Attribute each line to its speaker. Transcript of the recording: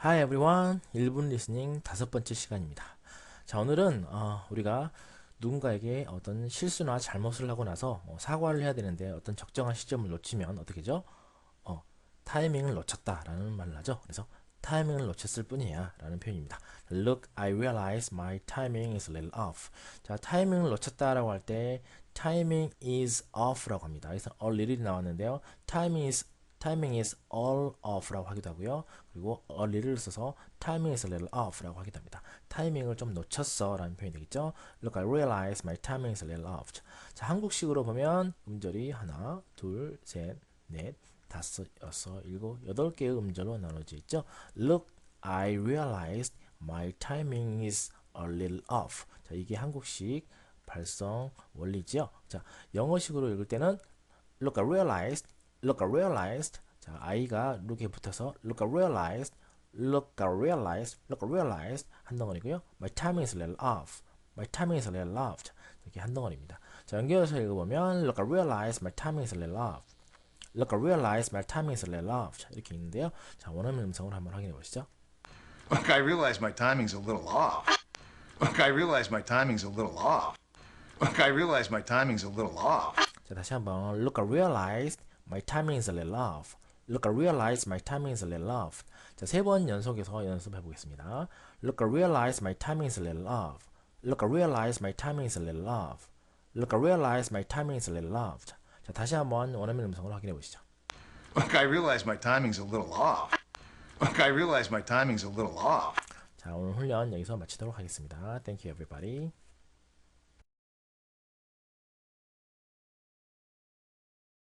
Speaker 1: Hi everyone. 1분 리스닝 다섯 번째 시간입니다. 자, 오늘은 어, 우리가 누군가에게 어떤 실수나 잘못을 하고 나서 어, 사과를 해야 되는데 어떤 적정한 시점을 놓치면 어떻게죠? 어, 타이밍을 놓쳤다라는 말을 하죠. 그래서 타이밍을 놓쳤을 뿐이야 라는 표현입니다. Look, I realize my timing is a little off. 자, 타이밍을 놓쳤다라고 할 때 timing is off라고 합니다. 그래서 a little이 나왔는데요. timing is timing is all off라고 하기도 하고요. 그리고 little를 써서 timing is a little off라고 하기도 합니다. 타이밍을 좀 놓쳤어 라는 표현이 되겠죠. Look, I realize my timing is a little off. 자, 한국식으로 보면 음절이 하나, 둘, 셋, 넷, 다섯, 여섯, 일곱, 여덟 개의 음절로 나눠져 있죠. Look, I realized my timing is a little off. 자, 이게 한국식 발성 원리죠. 자, 영어식으로 읽을 때는 look, I realized, look, I realized. 자, I가 look에 붙어서 look, I realized, look, I realized, look, I realized 한 덩어리고요. My timing is a little off. My timing is a little off. 자, 이렇게 한 덩어리입니다. 자, 연결해서 읽어보면 look, I realized my timing is a little off. Look, I realize my timing is a little off. 자, 이렇게 있는데요. 자, 원어민 음성으로 한번 확인해 보시죠.
Speaker 2: Look, I realize my timing's a little off. Look, I realize my timing's a little off. Look, I realize my timing's a little off.
Speaker 1: 자, 다시 한번 Look, I realized my timing is a little off. Look, I realized my timing is a little off. 자, 세 번 연속해서 연습해 보겠습니다. Look, I realized my timing is a little off. Look, I realized my timing is a little off. Look, I realized my timing is a little off. 자, 자, 다시 한번 원어민 음성으로 확인해 보시죠.
Speaker 2: Look, I realize my timing's a little off. Look, I realize my timing's a little off.
Speaker 1: 자, 오늘 훈련 여기서 마치도록 하겠습니다. Thank you everybody.